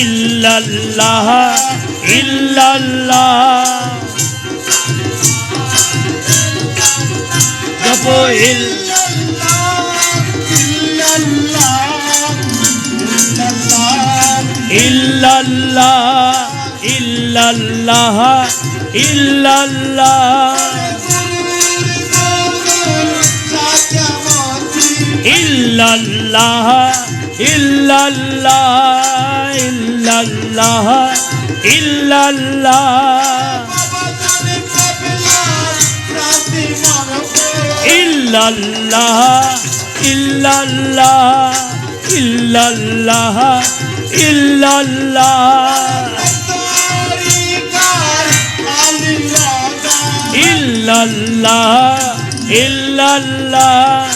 ইল্লাল্লাহ ইল্লাল্লাহ। জপ ইল ইল্লাল্লাহ ইল্লাল্লাহ ইল্লাল্লাহ। ইল্লাল্লাহ। ইল্লাল্লাহ ইল্লাল্লাহ ইল্লাল্লাহ illallah illallah illallah illallah illallah illallah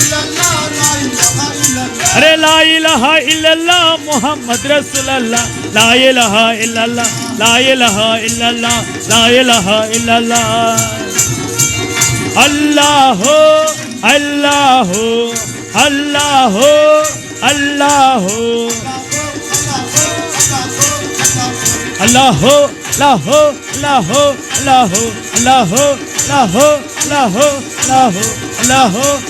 রে লা ইলাহা ইল্লাল্লাহ লা ইলাহা ইল্লাল্লাহ রে লা ইলাহা ইল্লাল্লাহ মুহাম্মদ রাসূলুল্লাহ লা ইলাহা ইল্লাল্লাহ লা ইলাহা ইল্লাল্লাহ লা ইলাহা ইল্লাল্লাহ আল্লাহ আল্লাহ আল্লাহ আল্লাহ আল্লাহ লাহ লাহ লাহ লাহ লাহ লাহ লাহ লাহ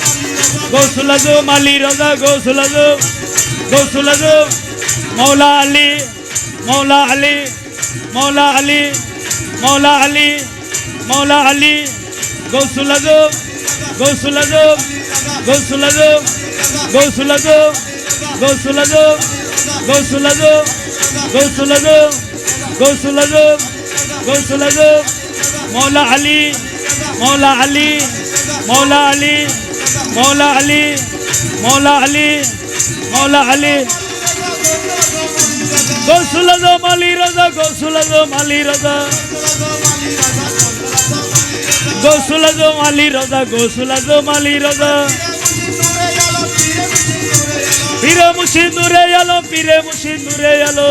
গোসল আজম আলী রাজা গোসল আজম গোসল আজম মৌলা আলী মৌলা আলী মৌলা আলী মৌলা আলী মৌলা আলী গোসল আজম গোসল আজম গোসল আজম গোসল আজম গোসল মৌলা আলী মৌলা আলী মৌলা আলী মৌলা আলী মৌলা আলী মৌলা আলী। গোসল আজম আলী রাজা, গোসল আজম আলী রাজা। গোসল আজম আলী রাজা, গোসল আজম আলী রাজা। পীরে মুর্শিদ নূরে আলো পীরে মুর্শিদ নূরে আলো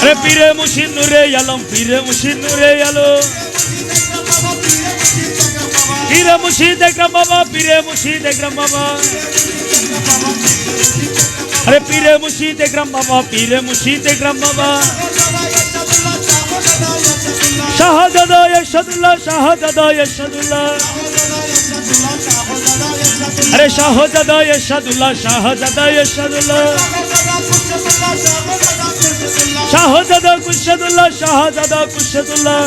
আরে পীরে মুর্শিদ নূরে আলম, পীরে নূরে আলো পীরে মুর্শিদ একরাম বাবা, পীরে মুর্শিদ একরাম বাবা। আরে পীরে মুর্শিদ একরাম বাবা, পীরে মুর্শিদ একরাম বাবা। শাহজাদা ইরশাদুল্লাহ শাহজাদা ইরশাদুল্লাহ আরে শাহজাদা ইরশাদুল্লাহ শাহজাদা ইরশাদুল্লাহ শাহজাদা কুশাদুল্লাহ শাহজাদা কুশাদুল্লাহ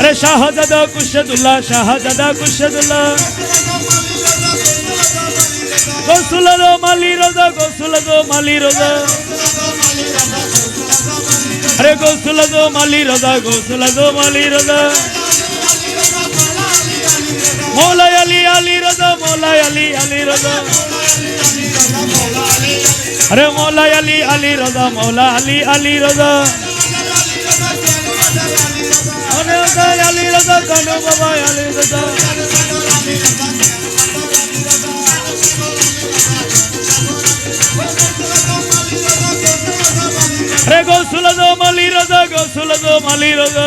আরে শাহজাদা কুশাদুল্লাহ শাহজাদা কুশাদুল্লাহ। গোসল দো মালি রোজা গোসল দো মালি রোজা। আরে গোসল দো মালি রোজা গোসল দো মালি রোজা। মৌলাই আলী আলী রোজা, মৌলাই আলী আলী রোজা। আরে মৌলাই আলী আলী রোজা মৌলা আলী আলী রোজা। আলী রোজা, কানো বাবা আলী রোজা। আরে গোসল দো মালি রোজা গোসল দো মালি রোজা।